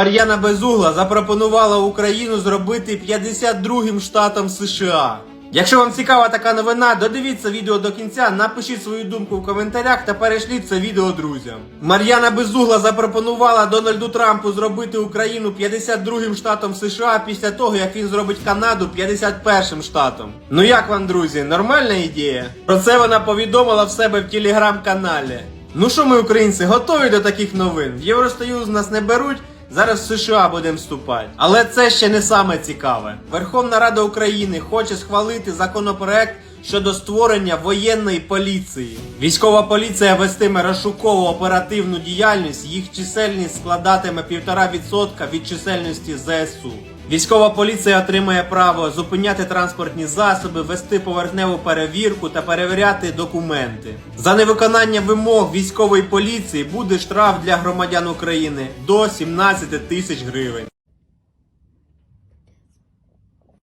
Мар'яна Безугла запропонувала Україну зробити 52-м штатом США. Якщо вам цікава така новина, додивіться відео до кінця, напишіть свою думку в коментарях та перешліть це відео друзям. Мар'яна Безугла запропонувала Дональду Трампу зробити Україну 52-м штатом США після того, як він зробить Канаду 51-м штатом. Ну як вам, друзі, нормальна ідея? Про це вона повідомила в себе в телеграм-каналі. Ну що ми, українці, готові до таких новин? В Євросоюз нас не беруть. Зараз в США будемо вступати. Але це ще не саме цікаве. Верховна Рада України хоче схвалити законопроект щодо створення воєнної поліції. Військова поліція вестиме розшукову оперативну діяльність, їх чисельність складатиме 1,5% від чисельності ЗСУ. Військова поліція отримає право зупиняти транспортні засоби, вести поверхневу перевірку та перевіряти документи. За невиконання вимог військової поліції буде штраф для громадян України до 17 тисяч гривень.